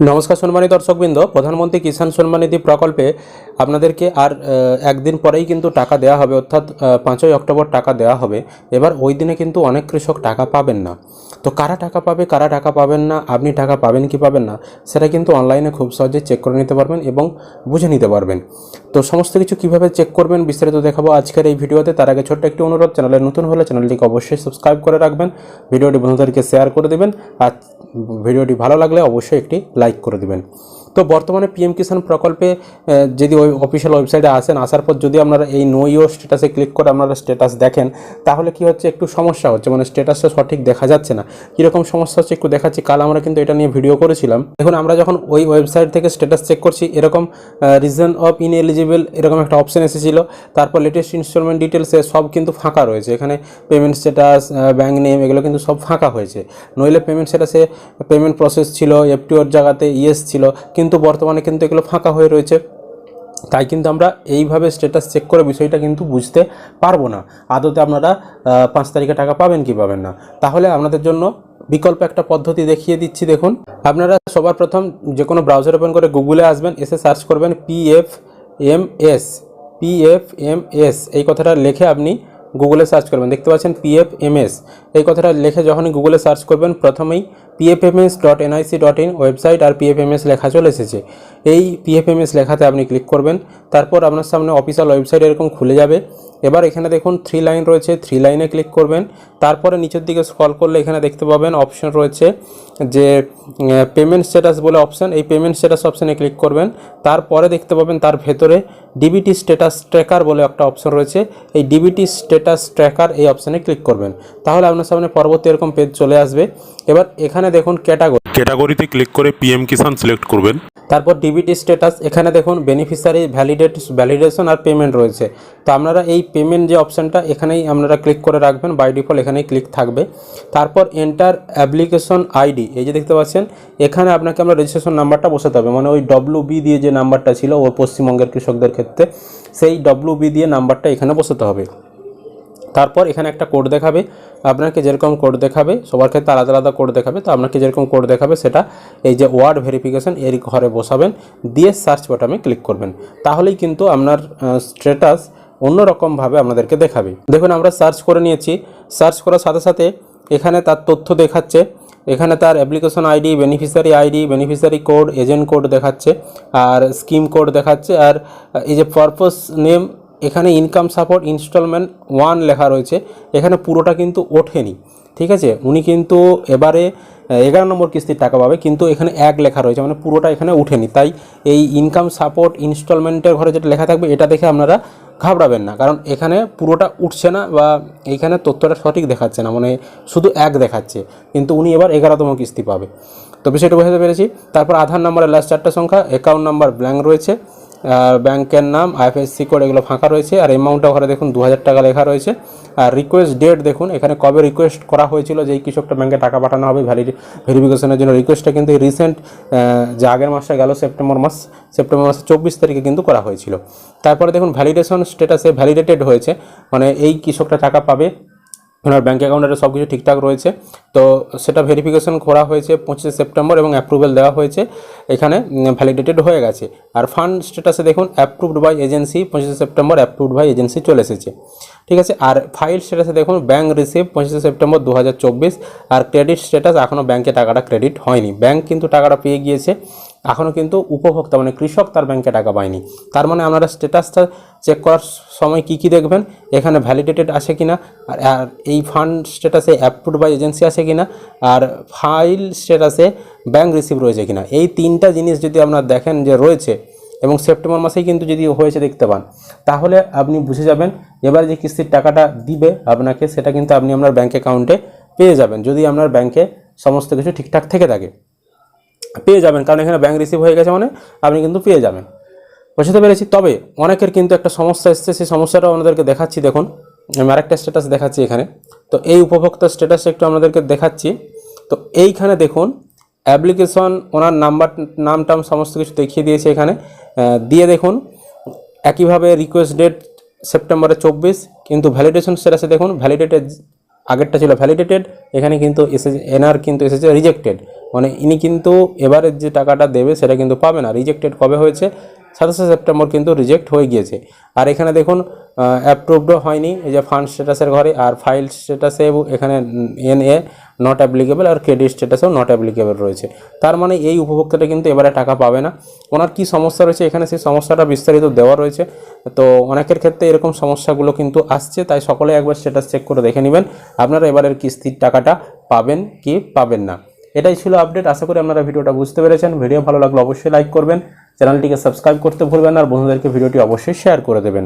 নমস্কার সম্মানিত দর্শকবৃন্দ, প্রধানমন্ত্রী কিষাণ সম্মানিধি প্রকল্পে আপনাদেরকে আর একদিন পরেই কিন্তু টাকা দেওয়া হবে, অর্থাৎ পাঁচই অক্টোবর টাকা দেওয়া হবে। এবার ওই দিনে কিন্তু অনেক কৃষক টাকা পাবেন না। তো কারা টাকা পাবে, কারা টাকা পাবেন না, আপনি টাকা পাবেন কি পাবেন না, সেটা কিন্তু অনলাইনে খুব সহজে চেক করে নিতে পারবেন এবং বুঝে নিতে পারবেন। তো সমস্ত কিছু কীভাবে চেক করবেন বিস্তারিত দেখাবো আজকের এই ভিডিওতে। তার আগে ছোট্ট একটি অনুরোধ, চ্যানেলে নতুন হলে চ্যানেলটিকে অবশ্যই সাবস্ক্রাইব করে রাখবেন। ভিডিওটি বন্ধুদেরকে শেয়ার করে দেবেন। আর ভিডিওটি ভালো লাগলে অবশ্যই একটি লাইক করে দেবেন। তো বর্তমানে পিএম কিষাণ প্রকল্পে যদি ওই অফিসিয়াল ওয়েবসাইটে আসেন, আসার পর যদি আপনারা এই নো ইও স্ট্যাটাসে ক্লিক করে আপনারা স্ট্যাটাস দেখেন, তাহলে কি হচ্ছে, একটু সমস্যা হচ্ছে মানে স্ট্যাটাসটা সঠিক দেখা যাচ্ছে না। কীরকম সমস্যা হচ্ছে একটু দেখাচ্ছি, কাল আমরা কিন্তু এটা নিয়ে ভিডিও করেছিলাম। এখন আমরা যখন ওই ওয়েবসাইট থেকে স্ট্যাটাস চেক করছি, এরকম রিজন অফ ইনএলিজিবল এরকম একটা অপশন এসেছিল। তারপর লেটেস্ট ইনস্টলমেন্ট ডিটেলসে সব কিন্তু ফাঁকা রয়েছে। এখানে পেমেন্ট স্ট্যাটাস ব্যাঙ্ক নেম এগুলো কিন্তু সব ফাঁকা হয়েছে। নইলে পেমেন্ট স্ট্যাটাসে পেমেন্ট প্রসেস ছিল এফটিওর জায়গাতে ইয়েস ছিল। কিন্তু বর্তমানে কিন্তু এগুলো ফাঁকা হয়ে রয়েছে। তাই কিন্তু আমরা এইভাবে স্ট্যাটাস চেক করে বিষয়টা কিন্তু বুঝতে পারব না। আদতে আপনারা পাঁচ তারিখে টাকা পাবেন কি পাবেন না। তাহলে আপনাদের জন্য বিকল্প একটা পদ্ধতি দেখিয়ে দিচ্ছি, দেখুন। আপনারা সবার প্রথম যে কোনো ব্রাউজার ওপেন করে গুগলে আসবেন, এসে সার্চ করবেন PF M S PF M S এই কথাটা লিখে আপনি গুগলে সার্চ করবেন। দেখতে পাচ্ছেন পিএফ এমএস এই কথাটা লিখে যখনই গুগলে সার্চ করবেন, প্রথমেই PFMS dot NIC dot in website R PFMS লেখা চলে এসেছে। এই পিএফএমএস লেখাতে আপনি ক্লিক করবেন, তারপর আপনার সামনে অফিসিয়াল ওয়েবসাইট এরকম খুলে যাবে। এবার এখানে দেখুন থ্রি লাইন রয়েছে থ্রি লাইনে ক্লিক করবেন। তারপরে নিচের দিকে স্ক্রল করলে এখানে দেখতে পাবেন অপশন রয়েছে যে পেমেন্ট স্ট্যাটাস বলে অপশন এই পেমেন্ট স্ট্যাটাস অপশানে ক্লিক করবেন। তারপরে দেখতে পাবেন তার ভেতরে ডিবিটি স্ট্যাটাস ট্র্যাকার বলে একটা অপশন রয়েছে। এই ডিবিটি স্ট্যাটাস ট্র্যাকার এই অপশানে ক্লিক করবেন। তাহলে আপনার সামনে পরবর্তী এরকম পেজ চলে আসবে। এবার এখানে দেখুন ক্যাটাগরি ক্যাটাগরিতে ক্লিক করে পিএম কিষাণ সিলেক্ট করবেন। তারপর ডিবিটি স্ট্যাটাস এখানে দেখুন বেনিফিশিয়ারি ভ্যালিডেট ভ্যালিডেশন আর পেমেন্ট রয়েছে। তো আপনারা এই পেমেন্ট যে অপশানটা এখানেই আপনারা ক্লিক করে রাখবেন। বাই ডিফল্ট এখানেই ক্লিক থাকবে। তারপর এন্টার অ্যাপ্লিকেশন আইডি এই যে দেখতে পাচ্ছেন এখানে আপনাকে আমরা রেজিস্ট্রেশন নাম্বারটা বসাতে হবে। মানে ওই ডব্লু বি দিয়ে যে নাম্বারটা ছিল ও পশ্চিমবঙ্গের কৃষকদের ক্ষেত্রে সেই ডব্লু বি দিয়ে নাম্বারটা এখানে বসাতে হবে। তারপর এখানে একটা কোড দেখাবে, আপনাকে যেরকম কোড দেখাবে, সবার ক্ষেত্রে আলাদা আলাদা কোড দেখাবে, তো আপনাকে যেরকম কোড দেখাবে সেটা এই যে ওয়ার্ড ভেরিফিকেশন এর ঘরে বসাবেন, দিয়ে সার্চ বাটনে ক্লিক করবেন। তাহলেই কিন্তু আপনার স্ট্যাটাস অন্যরকমভাবে আপনাদেরকে দেখাবে। দেখুন, আমরা সার্চ করে নিয়েছি। সার্চ করার সাথে সাথে এখানে তার তথ্য দেখাচ্ছে, এখানে তার application ID beneficiary ID beneficiary code agent code দেখাচ্ছে, আর স্কিম কোড দেখাচ্ছে, আর এই যে পারপোজ নেম এখানে ইনকাম সাপোর্ট ইনস্টলমেন্ট ওয়ান লেখা রয়েছে। এখানে পুরোটা কিন্তু ওঠেনি, ঠিক আছে? উনি কিন্তু এবারে এগারো নম্বর কিস্তির টাকা পাবে, কিন্তু এখানে এক লেখা রয়েছে মানে পুরোটা এখানে উঠেনি তাই এই ইনকাম সাপোর্ট ইনস্টলমেন্টের ঘরে যেটা লেখা থাকবে, এটা দেখে আপনারা ঘাবড়াবেন না, কারণ এখানে পুরোটা উঠছে না বা এইখানে তথ্যটা সঠিক দেখাচ্ছে না মানে শুধু এক দেখাচ্ছে, কিন্তু উনি এবার এগারোতম কিস্তি পাবে। তো বিষয়টা বোঝাতে পেরেছি। তারপর আধার নাম্বারের লাস্ট চারটা সংখ্যা অ্যাকাউন্ট নাম্বার ব্ল্যাঙ্ক রয়েছে। আর ব্যাংকের নাম আইএফএসসি কোড, এগুলো ফাঁকা রয়েছে। আর অ্যামাউন্টটা ওখানে দেখুন দু হাজার টাকা লেখা রয়েছে। আর রিকোয়েস্ট ডেট দেখুন, এখানে কবে রিকোয়েস্ট করা হয়েছিল যে এই কৃষকটা ব্যাংকে টাকা পাঠানো হবে ভ্যালিড ভেরিফিকেশনের জন্য রিকোয়েস্টটা কিন্তু রিসেন্ট যে আগের মাসে গেল সেপ্টেম্বর মাস, সেপ্টেম্বর মাসের চব্বিশ তারিখে কিন্তু করা হয়েছিল। তারপরে দেখুন ভ্যালিডেশন স্ট্যাটাসে ভ্যালিডেটেড হয়েছে। মানে এই কৃষকটা টাকা পাবে ওনার ব্যাঙ্ক অ্যাকাউন্টে সব কিছু ঠিকঠাক রয়েছে। তো সেটা ভেরিফিকেশন করা হয়েছে পঁচিশে সেপ্টেম্বর এবং অ্যাপ্রুভেল দেওয়া হয়েছে। এখানে ভ্যালিডেটেড হয়ে গেছে। আর ফান্ড স্ট্যাটাসে দেখুন অ্যাপ্রুভড বাই এজেন্সি পঁচিশে সেপ্টেম্বর অ্যাপ্রুভড বাই এজেন্সি চলে এসেছে। ঠিক আছে? আর ফাইল স্ট্যাটাসে দেখুন ব্যাঙ্ক রিসিভ পঁচিশে সেপ্টেম্বর দু হাজার চব্বিশ। আর ক্রেডিট স্ট্যাটাস এখনও ব্যাঙ্কে টাকাটা ক্রেডিট হয়নি। ব্যাঙ্ক কিন্তু টাকাটা পেয়ে গিয়েছে। এখনও কিন্তু উপভোক্তা মানে কৃষক তার ব্যাংকে টাকা পায়নি। তার মানে আপনারা স্ট্যাটাসটা চেক করার সময় কি কি দেখবেন, এখানে ভ্যালিডেটেড আছে কিনা, আর আর এই ফান্ড স্ট্যাটাসে অ্যাপ্রুভ বাই এজেন্সি আছে কিনা, আর ফাইল স্ট্যাটাসে ব্যাংক রিসিভ রয়েছে কিনা। এই তিনটা জিনিস যদি আপনারা দেখেন যে রয়েছে, এবং সেপ্টেম্বর মাসেই কিন্তু যদি হয়েছে দেখতে পান, তাহলে আপনি বুঝে যাবেন এবার যে কিস্তির টাকাটা দিবে আপনাকে, সেটা কিন্তু আপনি আপনার ব্যাংক অ্যাকাউন্টে পেয়ে যাবেন, যদি আপনার ব্যাংকে সমস্ত কিছু ঠিকঠাক থেকে থাকে। পেয়ে যাবেন, কারণ এখানে ব্যাঙ্ক রিসিভ হয়ে গেছে মানে আপনি কিন্তু পেয়ে যাবেন। বুঝতে পেরেছি? তবে অনেকের কিন্তু একটা সমস্যা এসছে, সেই সমস্যাটাও আপনাদেরকে দেখাচ্ছি, দেখুন। আমি আরেকটা স্ট্যাটাস দেখাচ্ছি এখানে। তো এই উপভোক্তা স্ট্যাটাস একটু আপনাদেরকে দেখাচ্ছি। তো এইখানে দেখুন অ্যাপ্লিকেশন ওনার নাম্বার নাম, টাম সমস্ত কিছু দেখিয়ে দিয়েছে এখানে। দিয়ে দেখুন, একইভাবে রিকোয়েস্ট ডেট সেপ্টেম্বরে চব্বিশ, কিন্তু ভ্যালিডেশন স্ট্যাটাসে দেখুন ভ্যালিডেটেড আগেরটা ছিল ভ্যালিডেটেড এখানে কিন্তু এসেছে, এনআর কিন্তু এসেছে রিজেক্টেড মানে ইনি কিন্তু এবারের যে টাকাটা দেবে সেটা কিন্তু পাবে না। রিজেক্টেড কবে হয়েছে? সাতাশে সেপ্টেম্বর কিন্তু রিজেক্ট হয়ে গিয়েছে। আর এখানে দেখুন অ্যাপ্রুভডও হয়নি। এই যে ফান্ড স্ট্যাটাসের ঘরে আর ফাইল স্ট্যাটাসে এখানে এন এ নট অ্যাপ্লিকেবল আর ক্রেডিট স্ট্যাটাসেও নট অ্যাপ্লিকেবল রয়েছে। তার মানে এই উপভোক্তাটা কিন্তু এবারে টাকা পাবে না। ওনার কি সমস্যা রয়েছে? এখানে সেই সমস্যাটা বিস্তারিত দেওয়া রয়েছে। তো অনেকের ক্ষেত্রে এরকম সমস্যাগুলো কিন্তু আসছে, তাই সকলে একবার স্ট্যাটাস চেক করে দেখে নেবেন। আপনারা এবারের কিস্তির টাকাটা পাবেন কি পাবেন না। এটাই ছিল আপডেট আশা করি আপনারা ভিডিওটা বুঝতে পেরেছেন। ভিডিও ভালো লাগলে অবশ্যই লাইক করবেন। চ্যানেলটিকে সাবস্ক্রাইব করতে ভুলবেন আর বন্ধুদেরকে ভিডিওটি অবশ্যই শেয়ার করে দেবেন।